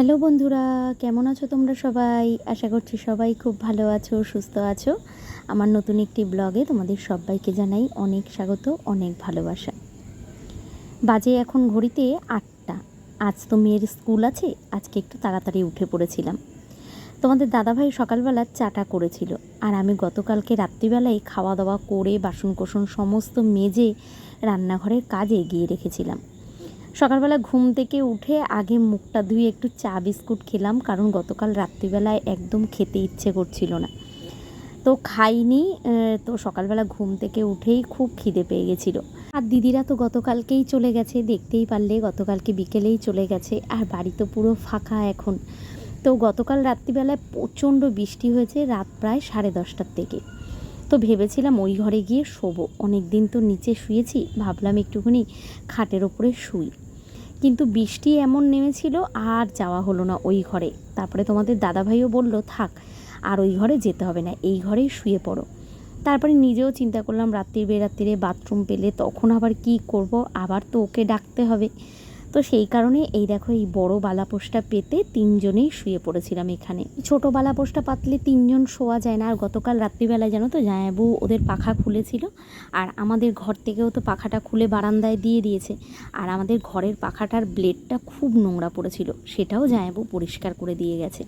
Hello বন্ধুরা, কেমন আছো তোমরা সবাই? আশা করছি সবাই খুব ভালো আছো, সুস্থ আছো। আমার নতুন একটি ব্লগে তোমাদের সবাইকে জানাই অনেক স্বাগত, অনেক ভালোবাসা। বাজে এখন ঘড়িতে আটটা। আজ তো মেয়ের স্কুল আছে, আজকে একটু তাড়াতাড়ি উঠে পড়েছিলাম। তোমাদের দাদাভাই সকালবেলা চাটা করেছিল, আর আমি গতকালকে রাত্রিবেলায় খাওয়া দাওয়া করে বাসন কোসন সমস্ত মেজে রান্নাঘরের কাজ এগিয়ে রেখেছিলাম। সকালবেলা ঘুম থেকে উঠে আগে মুখটা ধুয়ে একটু চা বিস্কুট খেলাম, কারণ গতকাল রাত্রিবেলায় একদম খেতে ইচ্ছে করছিল না। তো খাইনি তো সকালবেলা ঘুম থেকে উঠেই খুব খিদে পেয়ে গেছিল। আর দিদিরা তো গতকালকেই চলে গেছে, দেখতেই পারলে গতকালকে বিকেলেই চলে গেছে, আর বাড়ি তো পুরো ফাঁকা এখন। তো গতকাল রাত্রিবেলায় প্রচণ্ড বৃষ্টি হয়েছে, রাত প্রায় সাড়ে দশটার থেকে। তো ভেবেছিলাম ওই ঘরে গিয়ে শোবো। অনেক দিন তো নিচে শুয়েছি, ভাবলাম একটুখানি খাটের ওপরে শুই। কিন্তু বৃষ্টি এমন নেমেছিল, আর যাওয়া হলো না ওই ঘরে। তারপরে তোমাদের দাদাভাইও বলল, থাক, আর ওই ঘরে যেতে হবে না, এই ঘরেই শুয়ে পড়ো। তারপরে নিজেও চিন্তা করলাম, রাত্রির বেরাত্রিরে বাথরুম পেলে তখন আবার কি করব? আবার তো ওকে ডাকতে হবে। তো সেই কারণে এই দেখো, এই বড় বালাপোষটা পেতে তিনজনেই শুয়ে পড়েছিলাম এখানে। ছোট বালাপোষটা পাতলে তিনজন শোয়া যায় না। আর গতকাল রাত্রিবেলায় জানো তো জায়াবু ওদের পাখা খুলেছিল। আর আমাদের ঘর থেকেও তো পাখাটা খুলে বারান্দায় দিয়ে দিয়েছে। আর আমাদের ঘরের পাখাটার ব্লেডটা খুব নোংরা পড়েছিল। সেটাও জায়াবু পরিষ্কার করে দিয়ে গেছে।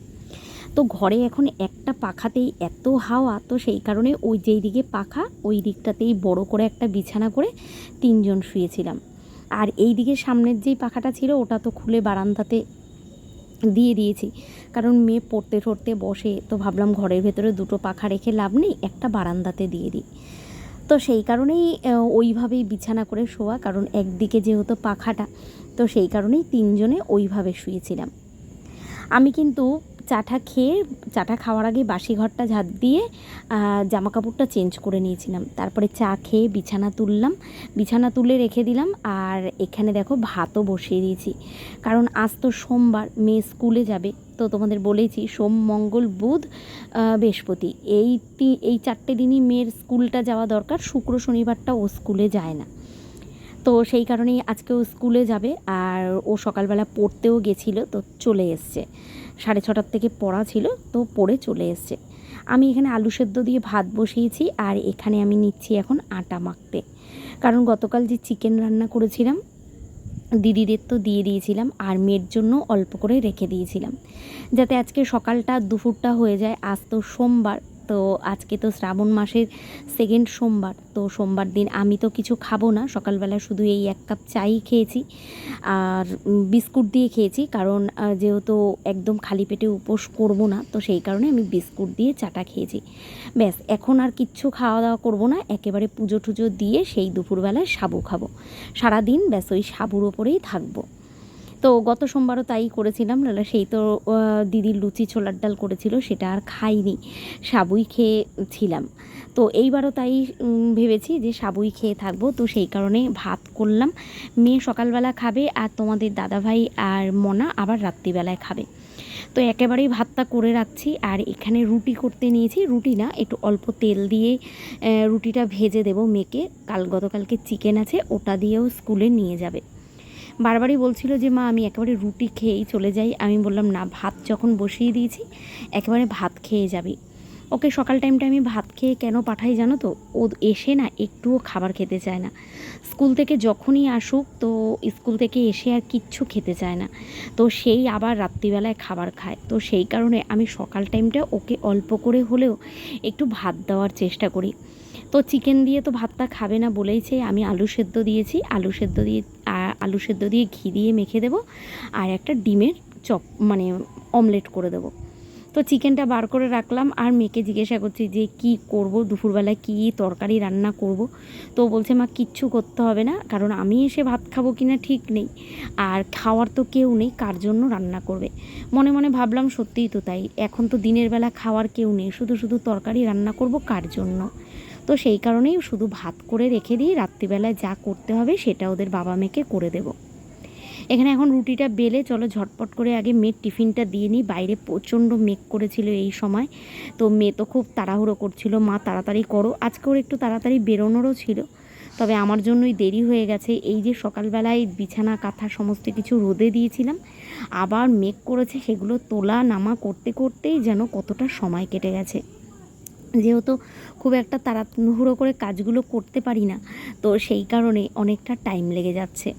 তো ঘরে এখন একটা পাখাতেই এত হাওয়া, তো সেই কারণে ওই যেই দিকে পাখা, ওই দিকটাতেই বড় করে একটা বিছানা করে তিনজন শুয়েছিলাম। আর এই দিকে সামনের যেই পাখাটা ছিল, ওটা তো খুলে বারান্দাতে দিয়ে দিয়েছি। কারণ মেয়ে পড়তে ঠড়তে বসে, তো ভাবলাম ঘরের ভেতরে দুটো পাখা রেখে লাভ নেই, একটা বারান্দাতে দিয়ে দিই। তো সেই কারণেই ওইভাবেই বিছানা করে শোয়া, কারণ একদিকে যেহেতু পাখাটা, তো সেই কারণেই তিনজনে ওইভাবে শুয়েছিলাম। আমি কিন্তু চাটা খেয়ে, চাটা খাওয়ার আগে বাসি ঘরটা ঝাঁট দিয়ে জামা কাপড়টা চেঞ্জ করে নিয়েছিলাম। তারপরে চা খেয়ে বিছানা তুললাম। বিছানা তুলে রেখে দিলাম আর এখানে দেখো ভাতও বসিয়ে দিয়েছি। কারণ আজ তো সোমবার, মেয়ে স্কুলে যাবে। তো তোমাদের বলেছি সোম, মঙ্গল, বুধ বৃহস্পতি। এই এই চারটে দিনই মেয়ের স্কুলটা যাওয়া দরকার। শুক্র, শনিবারটা ও স্কুলে যায় না। তো সেই কারণেই আজকে ও স্কুলে যাবে আর ও সকালবেলা পড়তেও গেছিল, তো চলে এসছে। সাড়ে ছটার থেকে পড়া ছিল, তো পড়ে চলে এসছে। আমি এখানে আলু সেদ্ধ দিয়ে ভাত বসিয়েছি আর এখানে আমি নিচ্ছি এখন আটা মাখতে। কারণ গতকাল যে চিকেন রান্না করেছিলাম, দিদিদের তো দিয়ে দিয়েছিলাম আর মেয়ের জন্য অল্প করে রেখে দিয়েছিলাম। যাতে আজকে সকালটা দুপুরটা হয়ে যায়, আজ তো সোমবার তো আজকে তো শ্রাবণ মাসের সেকেন্ড সোমবার, তো সোমবার দিন আমি তো কিছু খাব না। সকালবেলা শুধু এই এক কাপ চাই খেয়েছি আর বিস্কুট দিয়ে খেয়েছি কারণ যেহেতু একদম খালি পেটে উপোস করব না, তো সেই কারণে আমি বিস্কুট দিয়ে চাটা খেয়েছি। ব্যাস, এখন আর কিচ্ছু খাওয়া দাওয়া করব না। একেবারে পুজো টুজো দিয়ে সেই দুপুরবেলায় সাবু খাব। সারাদিন ব্যাস ওই সাবুর ওপরেই থাকব। তো গত সোমবারও তাই করেছিলাম, নাহলে সেই তো দিদির লুচি ছোলার ডাল করেছিল, সেটা আর খাইনি, সাবুই খেয়েছিলাম। তো এইবারও তাই ভেবেছি যে সাবুই খেয়ে থাকব, তো সেই কারণে ভাত করলাম। মেয়ে সকালবেলা খাবে আর তোমাদের দাদাভাই আর মনা আবার রাত্রিবেলায় খাবে। তো একেবারেই ভাতটা করে রাখছি, আর এখানে রুটি করতে নিয়েছি। রুটি না, একটু অল্প তেল দিয়ে রুটিটা ভেজে দেবো মেয়েকে। কাল গতকালকে চিকেন আছে, ওটা দিয়েও স্কুলে নিয়ে যাবে। বারবারই বলছিল যে, মা, আমি একেবারে রুটি খেয়েই চলে যাই। আমি বললাম, না, ভাত যখন বসিয়ে দিয়েছি, একেবারে ভাত খেয়ে যাবি। ওকে, সকাল টাইমটা আমি ভাত খেয়ে কেন পাঠাই জানো তো? ও এসে না একটুও খাবার খেতে চায় না। স্কুল থেকে যখনই আসুক, তো স্কুল থেকে এসে আর কিচ্ছু খেতে চায় না। তো সেই আবার রাত্রিবেলায় খাবার খায়। তো সেই কারণে আমি সকাল টাইমটা ওকে অল্প করে হলেও একটু ভাত দেওয়ার চেষ্টা করি। তো চিকেন দিয়ে তো ভাতটা খাবে না বলেইছে আমি আলু সেদ্ধ দিয়েছি। আলু সেদ্ধ দিয়ে আলু সেদ্ধ দিয়ে ঘি দিয়ে মেখে দেবো আর একটা ডিমের চপ মানে অমলেট করে দেবো। তো চিকেনটা বার করে রাখলাম আর মেয়েকে জিজ্ঞাসা করছি যে কি করব, দুপুরবেলায় কি তরকারি রান্না করব। তো বলছে, মা, কিচ্ছু করতে হবে না, কারণ আমি এসে ভাত খাব কিনা ঠিক নেই। আর খাওয়ার তো কেউ নেই, কার জন্য রান্না করবে? মনে মনে ভাবলাম, সত্যিই তো তাই। এখন তো দিনের বেলা খাওয়ার কেউ নেই, শুধু শুধু তরকারি রান্না করব কার জন্য? তো সেই কারণেই শুধু ভাত করে রেখে দিয়ে রাত্রিবেলায় যা করতে হবে সেটা ওদের বাবা মেয়েকে করে দেব। এখানে এখন রুটিটা বেলে চলো ঝটপট করে আগে মেয়ের টিফিনটা দিয়ে নিই। বাইরে প্রচণ্ড মেঘ করেছিল এই সময়, তো মেয়ে তো খুব তাড়াহুড়ো করছিল। মা, তাড়াতাড়ি করো। আজকে ওর একটু তাড়াতাড়ি বেরোনোরও ছিল, তবে আমার জন্যই দেরি হয়ে গেছে। এই যে সকালবেলায় বিছানা, কাঁথা সমস্ত কিছু রোদে দিয়েছিলাম, আবার মেঘ করেছে, সেগুলো তোলা, নামা করতে করতেই যেন কতটা সময় কেটে গেছে। যেহেতু খুব একটা তাড়াহুড়ো করে কাজগুলো করতে পারি না, তো সেই কারণে অনেকটা টাইম লেগে যাচ্ছে।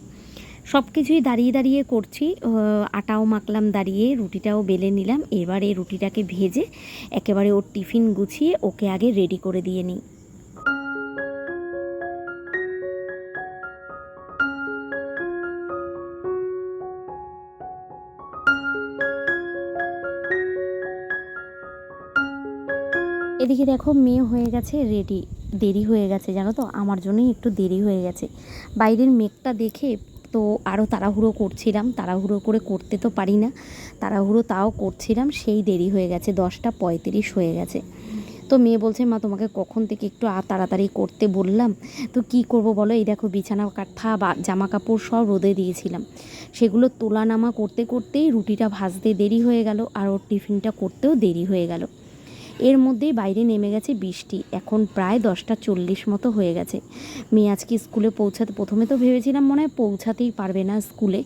সব কিছুই দাঁড়িয়ে দাঁড়িয়ে করছি আটাও মাখলাম দাঁড়িয়ে, রুটিটাও বেলে নিলাম, এবারে রুটিটাকে ভেজে একেবারে ওর টিফিন গুছিয়ে ওকে আগে রেডি করে দিয়ে নিই। এদিকে দেখো মেয়ে হয়ে গেছে রেডি দেরি হয়ে গেছে, জানো তো? আমার জন্যই একটু দেরি হয়ে গেছে। বাইরের মেঘটা দেখে তো আরও তাড়াহুড়ো করছিলাম, তাড়াহুড়ো করে করতে তো পারি না, তাড়াহুড়ো তাও করছিলাম, সেই দেরি হয়ে গেছে, দশটা পঁয়ত্রিশ হয়ে গেছে। তো মেয়ে বলছে, মা, তোমাকে কখন থেকে একটু তাড়াতাড়ি করতে বললাম, তো কি করব বলো? এই দেখো বিছানা কাঠা বা জামা কাপড় সব রোদে দিয়েছিলাম। সেগুলো তোলা নামা করতে, করতেই রুটিটা ভাজতে দেরি হয়ে গেল, আর ওর টিফিনটা করতেও দেরি হয়ে গেল। এর মধ্যেই বাইরে নেমে গেছে বৃষ্টি। এখন প্রায় দশটা চল্লিশ মতো হয়ে গেছে। মেয়ে আজকে স্কুলে পৌঁছাতে প্রথমে তো ভেবেছিলাম মনে হয় পৌঁছাতেই পারবে না স্কুলে।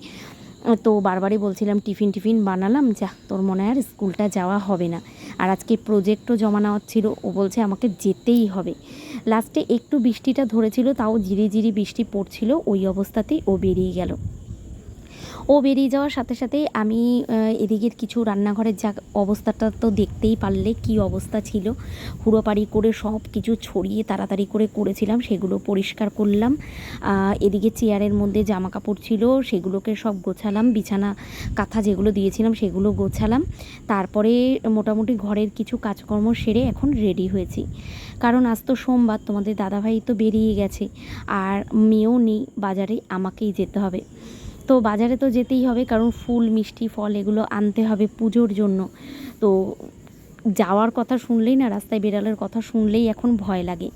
তো বারবারই বলছিলাম, টিফিন টিফিন বানালাম, যা। তোর মনে আর স্কুলটা যাওয়া হবে না। আর আজকে প্রজেক্টও জমা নেওয়ার ছিল, ও বলছে আমাকে যেতেই হবে। লাস্টে একটু বৃষ্টিটা ধরেছিল, তাও জিরি বৃষ্টি পড়ছিল, ওই অবস্থাতেই ও বেরিয়ে গেল। ও বেরিয়ে যাওয়ার সাথে সাথেই আমি এদিকের কিছু রান্নাঘরের যা অবস্থাটা তো দেখতেই পারলে কি অবস্থা ছিল। হুড়োপাড়ি করে সব কিছু ছড়িয়ে তাড়াতাড়ি করে করেছিলাম, সেগুলো পরিষ্কার করলাম। এদিকে চেয়ারের মধ্যে জামা কাপড় ছিল, সেগুলোকে সব গোছালাম, বিছানা কাঁথা যেগুলো দিয়েছিলাম সেগুলো গোছালাম। তারপরে মোটামুটি ঘরের কিছু কাজকর্ম সেরে এখন রেডি হয়েছি। কারণ আজ তো সোমবার, তোমাদের দাদাভাই তো বেরিয়ে গেছে। আর মেয়েও নেই, বাজারে আমাকেই যেতে হবে। তো বাজারে তো যেতেই হবে, কারণ ফুল, মিষ্টি, ফল এগুলো আনতে হবে পুজোর জন্য। তো যাওয়ার কথা শুনলেই না, রাস্তায় বেরালের কথা শুনলেই এখন ভয় লাগে।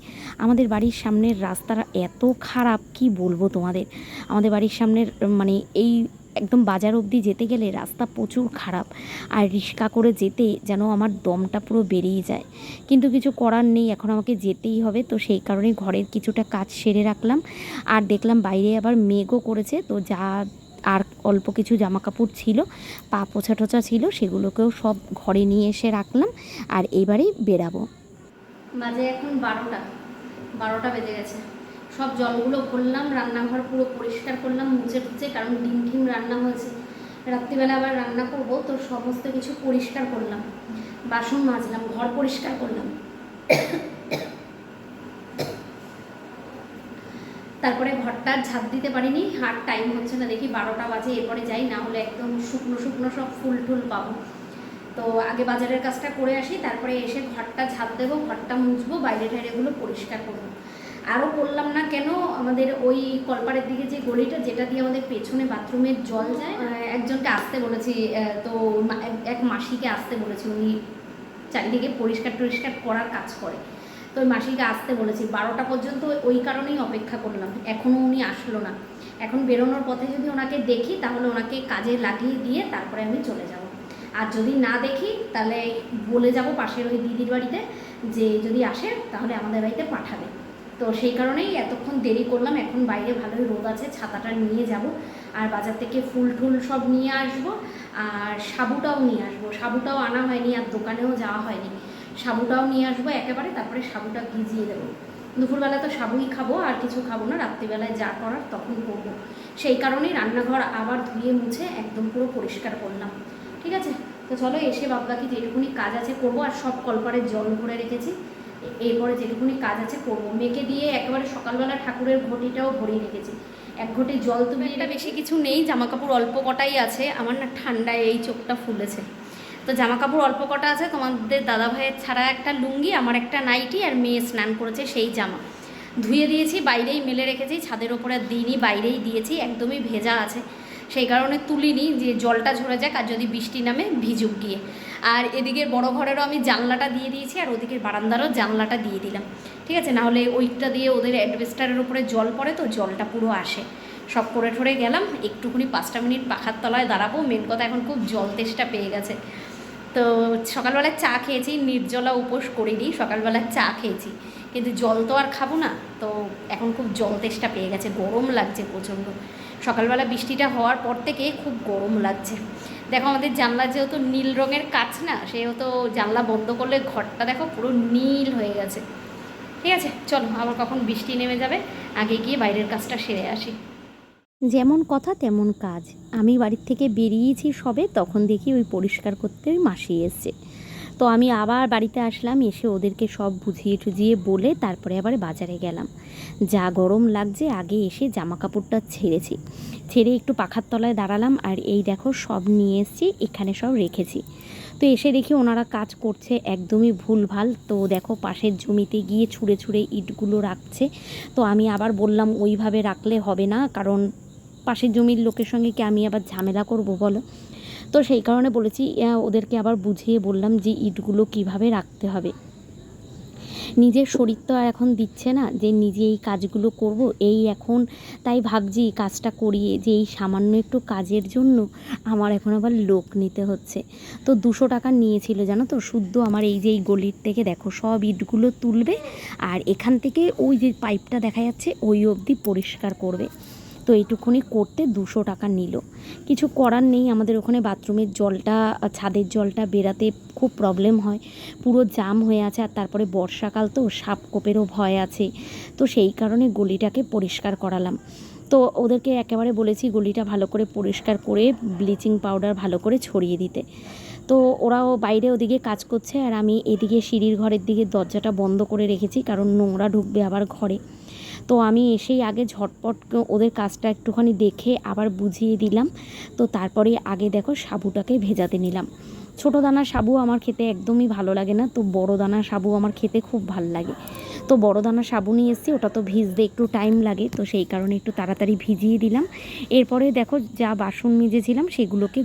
আমাদের বাড়ির সামনের রাস্তাটা এত খারাপ, কি বলব তোমাদের? আমাদের বাড়ির সামনের মানে এই একদম বাজার অবধি যেতে গেলে রাস্তা প্রচুর খারাপ। আর রিক্সা করে যেতে যেন আমার দমটা পুরো বেরিয়ে যায়। কিন্তু কিছু করার নেই, এখন আমাকে যেতেই হবে। তো সেই কারণে ঘরের কিছুটা কাজ সেরে রাখলাম। আর দেখলাম বাইরে আবার মেঘও করেছে, তো যা আর অল্প কিছু জামা কাপড় ছিল, পা পোছা টোছা ছিল, সেগুলোকেও সব ঘরে নিয়ে এসে রাখলাম আর এইবারেই বেরাবো। বাজে এখন বারোটা বারোটা বেজে গেছে। সব জলগুলো ভরলাম, রান্নাঘর পুরো পরিষ্কার করলাম, মুছে টুচে কারণ ডিম টিম রান্না হয়েছে। রাত্রিবেলা আবার রান্না করব, তো সমস্ত কিছু পরিষ্কার করলাম। বাসন মাজলাম, ঘর পরিষ্কার করলাম। তারপরে ঘরটা ঝাঁপ দিতে পারিনি, আর টাইম হচ্ছে না, দেখি বারোটা বাজে, এরপরে যাই, না হলে একদম শুকনো শুকনো সব ফুল টুল পাবো। তো আগে বাজারের কাজটা করে আসি, তারপরে এসে ঘরটা ঝাঁপ দেবো, ঘরটা মুছবো, বাইরে টাইরেগুলো পরিষ্কার করব। আরও করলাম না কেন, আমাদের ওই কলপাড়ের দিকে যে গলিটা, যেটা দিয়ে আমাদের পেছনে বাথরুমের জল যায় একজনকে আসতে বলেছি তো এক মাসিকে আসতে বলেছি, উনি চারিদিকে পরিষ্কার টরিষ্কার করার কাজ করে। তো ওই মাসিকে আসতে বলেছি। বারোটা পর্যন্ত ওই কারণেই অপেক্ষা করলাম। এখনও উনি আসলো না। এখন বেরোনোর পথে যদি ওনাকে দেখি, তাহলে ওনাকে কাজে লাগিয়ে দিয়ে তারপরে আমি চলে যাব। আর যদি না দেখি, তাহলে বলে যাব পাশের ওই দিদির বাড়িতে যে যদি আসে, তাহলে আমাদের বাড়িতে পাঠাবে। তো সেই কারণেই এতক্ষণ দেরি করলাম। এখন বাইরে ভালোই রোদ আছে, ছাতাটা নিয়ে যাব। আর বাজার থেকে ফুল টুল সব নিয়ে আসব। আর সাবুটাও নিয়ে আসব। সাবুটাও আনা হয়নি আর দোকানেও যাওয়া হয়নি। সাবুটাও নিয়ে আসব একেবারে, তারপরে সাবুটা ভিজিয়ে দেবো। দুপুরবেলা তো সাবুই খাব, আর কিছু খাব না, রাত্রিবেলায় যা করার তখন করব। সেই কারণেই রান্নাঘর আবার ধুয়ে মুছে একদম পুরো পরিষ্কার করলাম। ঠিক আছে? তো চলো, এসে বাদবাকি যেটুকুনি কাজ আছে করব, আর সব কলপারে জল ভরে রেখেছি। এরপরে যেটুকুনি কাজ আছে করব। মেয়েকে দিয়ে একেবারে সকালবেলা ঠাকুরের ঘটিটাও ভরিয়ে রেখেছি। এক ঘটি জল তুমি এটা বেশি কিছু নেই জামা কাপড় অল্প কটাই আছে। আমার না ঠান্ডায় এই চোখটা ফুলেছে। তো জামা কাপড় অল্প কটা আছে, তোমাদের দাদা ভাইয়ের ছাড়া একটা লুঙ্গি, আমার একটা নাইটি আর মেয়ে স্নান করেছে সেই জামা। ধুয়ে দিয়েছি, বাইরেই মেলে রেখেছি, ছাদের ওপরে দিইনি, বাইরেই দিয়েছি, একদমই ভেজা আছে। সেই কারণে তুলিনি যে জলটা ঝরে যাক আর যদি বৃষ্টি নামে ভিজুক গিয়ে। আর এদিকের বড় ঘরেরও আমি জানলাটা দিয়ে দিয়েছি আর ওদিকের বারান্দারও জানলাটা দিয়ে দিলাম। ঠিক আছে না হলে ওইটা দিয়ে ওদের অ্যাডভেস্টারের উপরে জল পড়ে তো জলটা পুরো আসে। সব করে ঠরে গেলাম, একটুখানি পাঁচটা মিনিট পাখার তলায় দাঁড়াবো, মেন কথা এখন খুব জল তেষ্টা পেয়ে গেছে। তো সকালবেলায় চা খেয়েছি, নির্জলা উপোস করে করিনি, সকালবেলা চা খেয়েছি। কিন্তু জল তো আর খাব না, তো এখন খুব জল তেষ্টা পেয়ে গেছে, গরম লাগছে প্রচণ্ড। সকালবেলা বৃষ্টিটা হওয়ার পর থেকে খুব গরম লাগছে। দেখো আমাদের জানলা যেহেতু নীল রঙের কাজ না, সেহেতু জানলা বন্ধ করলে ঘরটা দেখো পুরো নীল হয়ে গেছে। ঠিক আছে, চলো আবার কখন বৃষ্টি নেমে যাবে, আগে গিয়ে বাইরের কাজটা সেরে আসি। যেমন কথা, তেমন কাজ। আমি বাড়ির থেকে বেরিয়েছি সবে, তখন দেখি ওই পরিষ্কার করতে ওই মাসি এসছে। তো আমি আবার বাড়িতে আসলাম, এসে ওদেরকে সব বুঝিয়ে টুঝিয়ে বলে তারপরে আবার বাজারে গেলাম। যা গরম লাগছে, আগে এসে জামা কাপড়টা ছেড়েছি। ছেড়ে একটু পাখার তলায় দাঁড়ালাম, আর এই দেখো সব নিয়ে এসেছি, এখানে সব রেখেছি। তো এসে দেখি ওনারা কাজ করছে, একদমই ভুলভাল। তো দেখো পাশের জমিতে গিয়ে ছুঁড়ে ছুঁড়ে ইটগুলো রাখছে। তো আমি আবার বললাম, ওইভাবে রাখলে হবে না, কারণ পাশের জমির লোকের সঙ্গে কি আমি আবার ঝামেলা করব বলো? তো সেই কারণে বলেছি ওদেরকে আবার বুঝিয়ে বললাম যে ইটগুলো কীভাবে রাখতে হবে। নিজের শরীর তো আর এখন দিচ্ছে না যে নিজে এই কাজগুলো করব, এই এখন তাই ভাবছি কাজটা করিয়ে যে এই সামান্য একটু কাজের জন্য আমার এখন আবার লোক নিতে হচ্ছে। তো দুশো টাকা নিয়েছিল জানো তো, শুদ্ধ আমার এই যে এই গলির থেকে দেখো সব ইটগুলো তুলবে আর এখান থেকে ওই যে পাইপটা দেখা যাচ্ছে ওই অবধি পরিষ্কার করবে। তো এইটুকুনি করতে দুশো টাকা নিল। কিছু করার নেই, আমাদের ওখানে বাথরুমের জলটা, ছাদের জলটা বেরাতে খুব প্রবলেম হয়। পুরো জাম হয়ে আছে আর তারপরে বর্ষাকাল তো সাপ কোপেরও ভয় আছে। তো সেই কারণে গলিটাকে পরিষ্কার করালাম। তো ওদেরকে একেবারে বলেছি গলিটা ভালো করে পরিষ্কার করে ব্লিচিং পাউডার ভালো করে ছড়িয়ে দিতে। তো ওরাও বাইরে ওদিকে কাজ করছে আর আমি এদিকে সিঁড়ির ঘরের দিকে দরজাটা বন্ধ করে রেখেছি, কারণ নোংরা ঢুকবে আবার ঘরে। তো আমি এসেই আগে ঝটপট ওদের কাজটা একটুখানি দেখে আবার বুঝিয়ে দিলাম। তো তারপরে আগে দেখো সাবুটাকে ভেজাতে নিলাম। ছোটো দানা সাবু আমার খেতে একদমই ভালো লাগে না, তো বড় দানা সাবু আমার খেতে খুব ভালো লাগে। তো বড় দানা সাবু নিয়ে এসেছি, ওটা তো ভিজতে একটু টাইম লাগে, তো সেই কারণে একটু তাড়াতাড়ি ভিজিয়ে দিলাম। এরপরে দেখো যা বাসন মেজেছিলাম, সেগুলোকে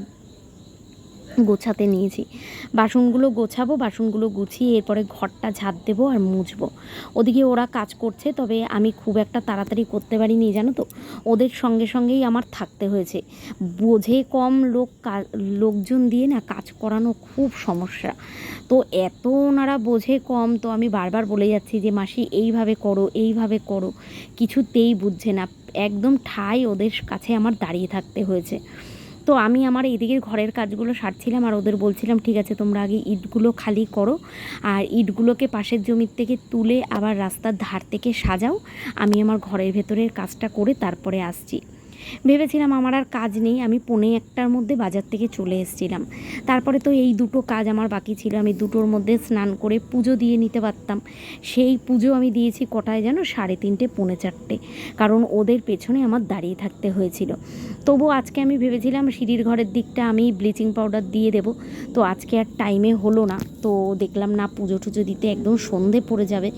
গোছাতে নিয়েছি। বাসনগুলো গোছাবো, বাসনগুলো গুছিয়ে এরপরে ঘরটা ঝাঁট দেবো আর মুছবো। ওদিকে ওরা কাজ করছে, তবে আমি খুব একটা তাড়াতাড়ি করতে পারিনি, জানো তো? ওদের সঙ্গে সঙ্গেই আমার থাকতে হয়েছে। বোঝে কম লোক লোকজন দিয়ে না কাজ করানো খুব সমস্যা। তো এত ওনারা বোঝে কম, তো আমি বারবার বলে যাচ্ছি যে, মাসি, এইভাবে করো এইভাবে করো। কিছুতেই বুঝছে না। একদম ঠাই ওদের কাছে আমার দাঁড়িয়ে থাকতে হয়েছে। তো আমি আমার এদিকের ঘরের কাজগুলো সারছিলাম আর ওদের বলছিলাম, ঠিক আছে, তোমরা আগে ইটগুলো খালি করো আর ইটগুলোকে পাশের জমির থেকে তুলে আবার রাস্তার ধার থেকে সাজাও। আমি আমার ঘরের ভেতরের কাজটা করে তারপরে আসছি। ভেবেছিলাম আমার আর কাজ নেই, আমি পৌনে একটার মধ্যে বাজার থেকে চলে এসেছিলাম। তারপরে তো এই দুটো কাজ আমার বাকি ছিল, আমি দুটোর মধ্যে স্নান করে পুজো দিয়ে নিতে পারতাম। সেই পুজো আমি দিয়েছি কটায় যেন সাড়ে তিনটে, পৌনে চারটে। কারণ ওদের পেছনে আমার দাঁড়িয়ে থাকতে হয়েছিল। তবু আজকে আমি ভেবেছিলাম সিঁড়ির ঘরের দিকটা আমি ব্লিচিং পাউডার দিয়ে দেবো। তো আজকে আর টাইমে হলো না। তো দেখলাম না, পুজো টুজো দিতে একদম সন্ধে পড়ে যাবে।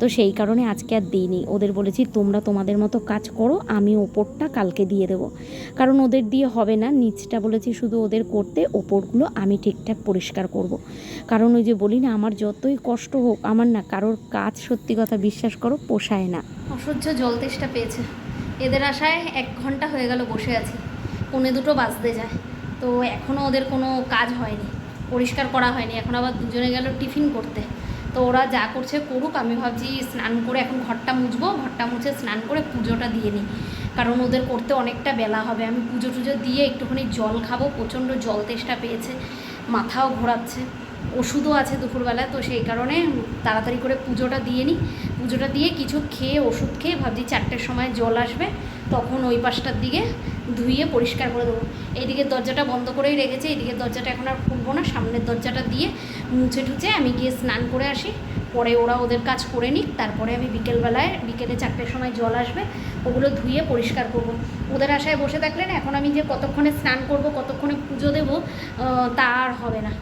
তো সেই কারণে আজকে আর দিইনি। ওদের বলেছি, তোমরা তোমাদের মতো কাজ করো, আমি ওপরটা কালকে দিয়ে দেবো। কারণ ওদের দিয়ে হবে না। নিচটা বলেছি শুধু ওদের করতে, ওপরগুলো আমি ঠিকঠাক পরিষ্কার করব। কারণ ওই যে বলি না, আমার যতই কষ্ট হোক, আমার না কারোর কাজ সত্যি কথা বিশ্বাস করো পোষায় না। অসহ্য জল তেষ্টা পেয়েছে। এদের আশায় এক ঘণ্টা হয়ে গেল বসে আছি। পৌনে দুটো বাজতে যায়। তো এখনও ওদের কোনো কাজ হয়নি। পরিষ্কার করা হয়নি। এখন আবার দুজনে গেল টিফিন করতে। তো ওরা যা করছে করুক, আমি ভাবছি স্নান করে এখন ঘরটা মুছবো। ঘরটা মুছে স্নান করে পুজোটা দিয়ে নিই। কারণ ওদের করতে অনেকটা বেলা হবে। আমি পুজো টুজো দিয়ে একটুখানি জল খাব, প্রচণ্ড জল তেষ্টা পেয়েছে, মাথাও ঘোরাচ্ছে, ওষুধও আছে দুপুরবেলা, তো সেই কারণে তাড়াতাড়ি করে পুজোটা দিয়ে নিই। পুজোটা দিয়ে কিছু খেয়ে, ওষুধ খেয়ে ভাবছি চারটের সময় জল আসবে, তখন ওই পাশটার দিকে ধুয়ে পরিষ্কার করে দেবো। এইদিকে দরজাটা বন্ধ করেই রেখেছি, এইদিকে দরজাটা এখন আর খুলবো না, সামনের দরজাটা দিয়ে মুছে টুছে আমি গিয়ে স্নান করে আসি, পরে ওরা ওদের কাজ করে নিক, তারপরে আমি বিকেলবেলায়, বিকেলে চারটের সময় জল আসবে ওগুলো ধুয়ে পরিষ্কার করব। ওদের আশায় বসে থাকলে না এখন আমি যে কতক্ষণে স্নান করব, কতক্ষণে পুজো দেবো তা আর হবে না।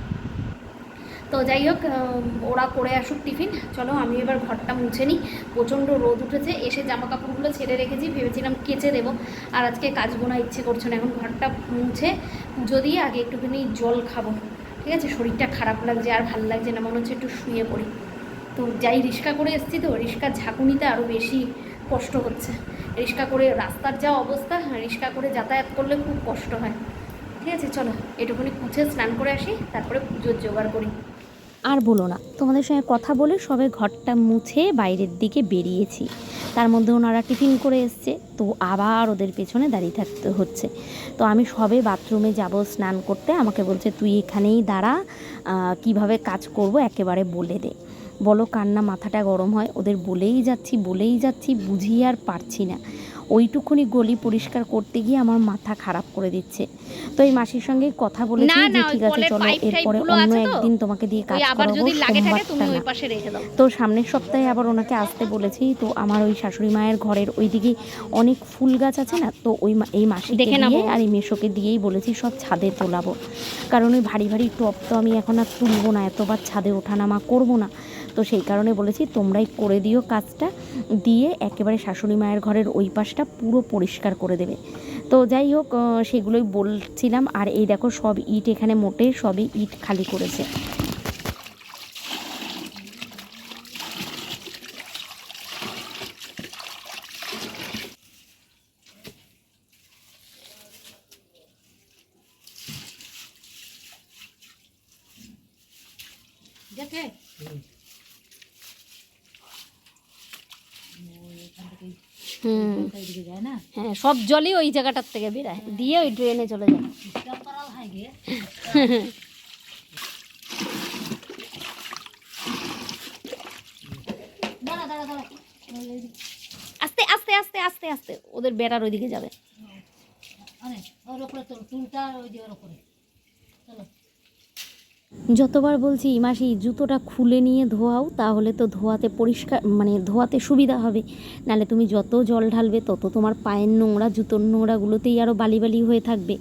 তো যাই হোক ওরা করে আসুক টিফিন। চলো, আমি এবার ঘরটা মুছে নিই। প্রচণ্ড রোদ উঠেছে, এসে জামা কাপড়গুলো ছেড়ে রেখেছি, ভেবেছিলাম কেচে দেবো। আর আজকে কাজ গোনা ইচ্ছে করছে না, এখন ঘরটা মুছে, পুজো দিয়ে আগে একটুখানি জল খাব। ঠিক আছে? শরীরটা খারাপ লাগছে, আর ভালো লাগছে না, মনে হচ্ছে একটু শুয়ে পড়ি। তো যাই রিক্সা করে এসেছি তো রিক্সার ঝাঁকুনিতে আরও বেশি কষ্ট হচ্ছে। রিক্সা করে রাস্তার যা অবস্থা, রিক্সা করে যাতায়াত করলে খুব কষ্ট হয়। ঠিক আছে, চলো এটুকুনি কুছে স্নান করে আসি, তারপরে পুজোর জোগাড় করি। আর বলো না, তোমাদের সঙ্গে কথা বলে সবে ঘরটা মুছে বাইরের দিকে বেরিয়েছি। তার মধ্যে ওনারা টিফিন করে এসছে, তো আবার ওদের পেছনে দাঁড়িয়ে থাকতে হচ্ছে। তো আমি সবে বাথরুমে যাব স্নান করতে, আমাকে বলছে, তুই এখানেই দাঁড়া কীভাবে কাজ করব একেবারে বলে দে। বলো কান্না মাথাটা গরম হয় ওদের বলেই যাচ্ছি বলেই যাচ্ছি বুঝিয়ে আর পারছি না। ওইটুকুনি গলি পরিষ্কার করতে গিয়ে আমার মাথা খারাপ করে দিচ্ছে। তো এই মাসির সঙ্গে কথা বলেছি যে ঠিক আছে চলো এরপরে অন্য? একদিন তোমাকে দিয়ে কাজ করাবো সোমবারটা তো সামনের সপ্তাহে আবার ওনাকে আসতে বলেছি তো আমার ওই শাশুড়ি মায়ের ঘরের ওইদিকে অনেক ফুল গাছ আছে না তো ওই এই মাসিকে দিয়ে আর এই মেশোকে দিয়েই বলেছি সব ছাদে তোলাবো। কারণ ওই ভারী ভারী টপ তো আমি এখন আর তুলবো না এতবার ছাদে ওঠানামা করব না। তো সেই কারণে বলেছি তোমরাই করে দিও কাজটা দিয়ে একেবারে শাশুড়ি মায়ের ঘরের ওই পাশটা পুরো পরিষ্কার করে দেবে। তো যাই হোক সেগুলোই বলছিলাম আর এই দেখো সব ইট এখানে মোটে সবই ইট খালি করেছে। দেখে? হ্যাঁ সব জলই ওই জায়গাটার থেকে বেরায়। দিয়ে ওই ড্রেনে চলে যায়। আস্তে আস্তে আস্তে আস্তে আস্তে, ওদের বেড়ার ওইদিকে যাবে। যতবার বলছি মাসি জুতোটা খুলে নিয়ে ধোয়াও, তাহলে তো ধোয়াতে পরিষ্কার মানে ধোয়াতে সুবিধা হবে। নালে তুমি যত জল ঢালবে, তত তোমার পায়ের নোংরা, জুতোর নোংরাগুলোতেই আরও বালি বালি হয়ে থাকবে।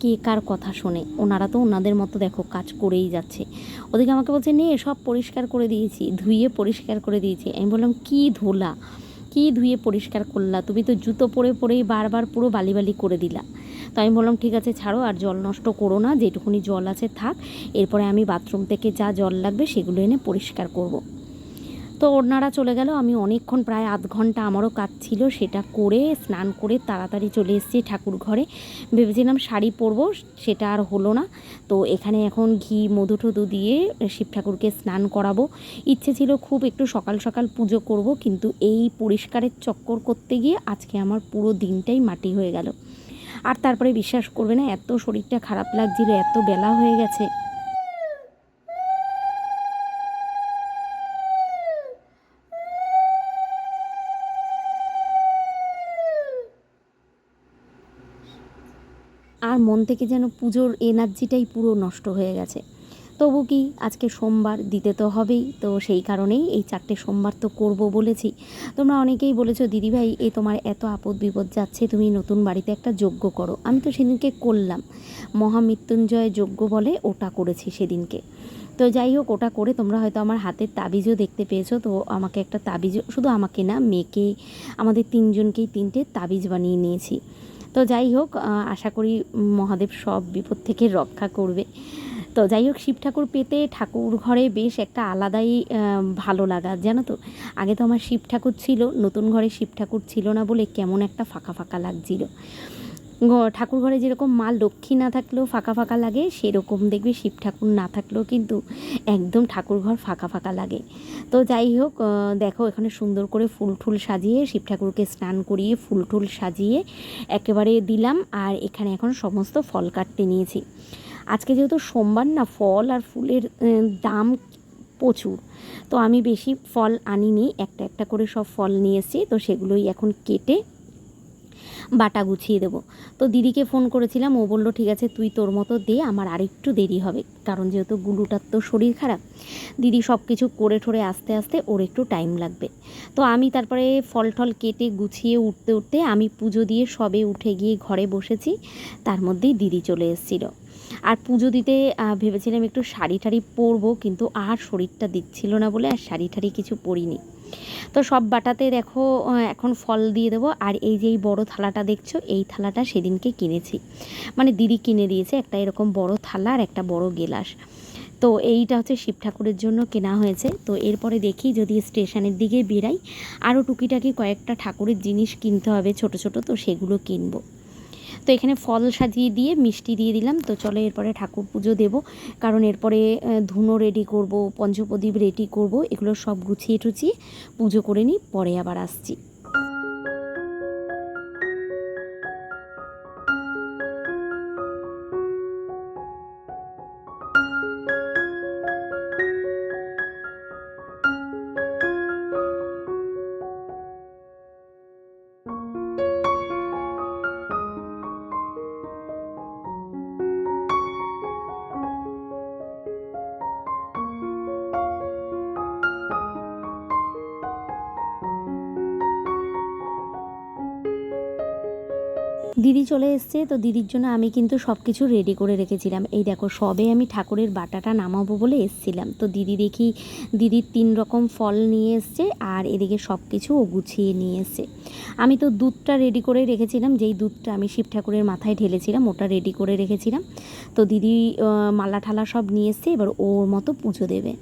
কে কার কথা শোনে? ওনারা তো ওনাদের মতো, দেখো, কাজ করেই যাচ্ছে। ওদিকে আমাকে বলছে, নে, সব পরিষ্কার করে দিয়েছি, ধুয়ে পরিষ্কার করে দিয়েছি। আমি বললাম, কি ধোলা? কি ধুয়ে পরিষ্কার করলা? তুমি তো জুতো পরে পরেই বারবার পুরো বালি বালি করে দিলা। তো আমি বললাম, ঠিক আছে, ছাড়ো, আর জল নষ্ট করো না, যেটুকুনি জল আছে থাক। এরপরে আমি বাথরুম থেকে যা জল লাগবে, সেগুলো এনে পরিষ্কার করব। তো ওনারা চলে গেল। আমি অনেকক্ষণ প্রায় আধ ঘণ্টা আমারও কাজ ছিল, সেটা করে স্নান করে তাড়াতাড়ি চলে এসেছি ঠাকুর ঘরে। ভেবেছিলাম শাড়ি পরবো, সেটা আর হলো না। তো এখানে এখন ঘি, মধু টধু দিয়ে শিব ঠাকুরকে স্নান করাবো। ইচ্ছে ছিল খুব একটু সকাল সকাল পুজো করব, কিন্তু এই পরিষ্কারের চক্কর করতে গিয়ে আজকে আমার পুরো দিনটাই মাটি হয়ে গেল। আর তারপরে বিশ্বাস করবে না, এত শরীরটা খারাপ লাগছিল, এত বেলা হয়ে গেছে আর মন থেকে যেন পুজোর এনার্জিটাই পুরো নষ্ট হয়ে গেছে। তবু কি আজকে সোমবার দিতে তো হবেই, তো সেই কারণেই এই চারটে সোমবার তো করব বলেছি। তোমরা অনেকেই বলেছ, দিদিভাই এই তোমার এত আপদ বিপদ যাচ্ছে, তুমি নতুন বাড়িতে একটা যজ্ঞ করো। আমি তো সেদিনকে করলাম। মহামৃত্যুঞ্জয় যজ্ঞ বলে ওটা করেছি সেদিনকে। তো যাই হোক, ওটা করে তোমরা হয়তো আমার হাতের তাবিজও দেখতে পেয়েছ, তো আমাকে একটা তাবিজ শুধু আমাকে না মেয়েকে আমাদের তিনজনকেই তিনটে তাবিজ বানিয়ে নিয়েছি। তো যাই হোক আশা করি মহাদেব সব বিপদ থেকে রক্ষা করবে। তো যাই হোক, শিব ঠাকুর পেতে ঠাকুর ঘরে বেশ একটা আলাদাই ভালো লাগা, জানো তো? আগে তো আমার শিব ঠাকুর ছিল, নতুন ঘরে শিব ঠাকুর ছিল না বলে কেমন একটা ফাঁকা ফাঁকা লাগছিল। ঠাকুর ঘরে যেরকম মা লক্ষ্মী না থাকলেও ফাঁকা ফাঁকা লাগে, সেরকম দেখবে শিব ঠাকুর না থাকলেও কিন্তু একদম ঠাকুর ঘর ফাঁকা ফাঁকা লাগে। তো যাই হোক দেখো এখানে সুন্দর করে ফুল টুল সাজিয়ে, শিব ঠাকুরকে স্নান করিয়ে ফুল টুল সাজিয়ে একেবারে দিলাম, আর এখানে এখন সমস্ত ফল কাটতে নিয়েছি। আজকে যেহেতু সোমবার না, ফল আর ফুলের দাম প্রচুর, তো আমি বেশি ফল আনিনি, একটা একটা করে সব ফল নিয়ে এসেছি, তো সেগুলোই এখন কেটে বাটা গুছিয়ে দেবো। তো দিদিকে ফোন করেছিলাম, ও বলল, ঠিক আছে, তুই তোর মতো দে, আমার আরেকটু দেরি হবে। কারণ যেহেতু গুলুটার তো শরীর খারাপ, দিদি সব কিছু করে ঠরে আস্তে আস্তে ওর একটু টাইম লাগবে। তো আমি তারপরে ফল টল কেটে গুছিয়ে উঠতে উঠতে আমি পুজো দিয়ে সবে উঠে গিয়ে ঘরে বসেছি, তার মধ্যেই দিদি চলে এসেছিল। আর পুজো দিতে ভেবেছিলাম একটু শাড়ি টাড়ি পরবো, কিন্তু আর শরীরটা দিচ্ছিল না বলে আর শাড়ি টাড়ি কিছু পরিনি। তো সব বাটাতে দেখো এখন ফল দিয়ে দেবো। আর এই যে এই বড়ো থালাটা দেখছ, এই থালাটা সেদিনকে কিনেছি। মানে দিদি কিনে দিয়েছে একটা এরকম বড় থালা আর একটা বড় গেলাস। তো এইটা হচ্ছে শিব ঠাকুরের জন্য কেনা হয়েছে। তো এরপরে দেখি যদি স্টেশনের দিকে বেরাই আরও টুকিটাকি কয়েকটা ঠাকুরের জিনিস কিনতে হবে ছোট ছোট, তো সেগুলো কিনবো। তো এখানে ফল সাজিয়ে দিয়ে মিষ্টি দিয়ে দিলাম। তো চলো এরপরে ঠাকুর পুজো দেব। কারণ এরপরে ধুনো রেডি করব, পঞ্চপ্রদীপ রেডি করব, এগুলো সব গুছিয়ে টুচিয়ে পুজো করে নিই, পরে আবার আসছি। দিদি চলে এসছে, তো দিদির জন্য আমি কিন্তু সব কিছু রেডি করে রেখেছিলাম। এই দেখো, সবে আমি ঠাকুরের বাটাটা নামাবো বলে এসছিলাম। তো দিদি দেখি, দিদির তিন রকম ফল নিয়ে এসছে আর এদিকে সব কিছু ও গুছিয়ে নিয়ে এসছে। আমি তো দুধটা রেডি করে রেখেছিলাম, যেই দুধটা আমি শিব ঠাকুরের মাথায় ঢেলেছিলাম, ওটা রেডি করে রেখেছিলাম। তো দিদি মালা ঠালা সব নিয়ে এসছে, এবার ওর মতো পুজো দেবে।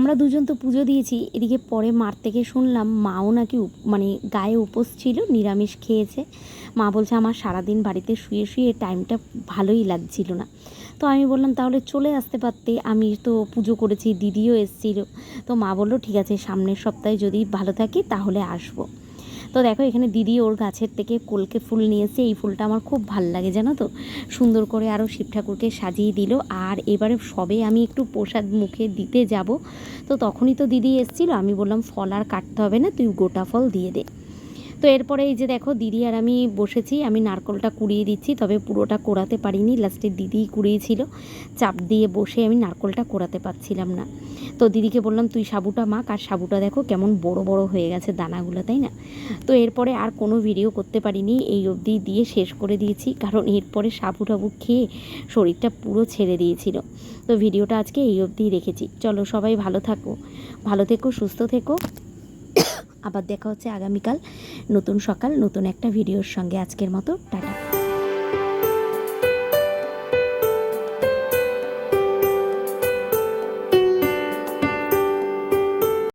আমরা দুজন তো পুজো দিয়েছি, এদিকে পরে মার থেকে শুনলাম মাও নাকি মানে গায়ে উপোস ছিল, নিরামিষ খেয়েছে। মা বলছে, আমার সারাদিন বাড়িতে শুয়ে শুয়ে টাইমটা ভালোই লাগছিল না। তো আমি বললাম, তাহলে চলে আসতে পারতে, আমি তো পুজো করেছি, দিদিও এসেছিল। তো মা বলল, ঠিক আছে, সামনের সপ্তাহে যদি ভালো থাকি, তাহলে আসব। তো দেখো, এখানে দিদি ওর গাছের থেকে কলকে ফুল নিয়েছে এই ফুলটা আমার খুব ভালো লাগে, জানো তো? সুন্দর করে আরও শিব ঠাকুরকে সাজিয়ে দিল। আর এবারে সবে আমি একটু প্রসাদ মুখে দিতে যাব। তো তখনই তো দিদি এসেছিল। আমি বললাম, ফল আর কাটতে হবে না, তুই গোটা ফল দিয়ে দে। তো এরপরে এই যে দেখো, দিদি আর আমি বসেছি, আমি নারকলটা কুড়িয়ে দিচ্ছি, তবে পুরোটা কোড়াতে পারিনি লাস্টে দিদিই কুড়িয়েছিল। চাপ দিয়ে বসে আমি নারকলটা কোড়াতে পারছিলাম না। তো দিদিকে বললাম, তুই সাবুটা মাখ, আর সাবুটা দেখো কেমন বড় বড় হয়ে গেছে দানাগুলো, তাই না? তো এরপরে আর কোনো ভিডিও করতে পারিনি, এই অবধি দিয়ে শেষ করে দিয়েছি, কারণ এরপরে সাবু টাবু খেয়ে শরীরটা পুরো ছেড়ে দিয়েছিল। তো ভিডিওটা আজকে এই অবধি রেখেছি। চলো সবাই ভালো থাকো, ভালো থেকো, সুস্থ থেকো। আবার দেখা হচ্ছে আগামীকাল। নতুন সকাল নতুন একটা ভিডিওর সঙ্গে আজকের মতো। টাটা।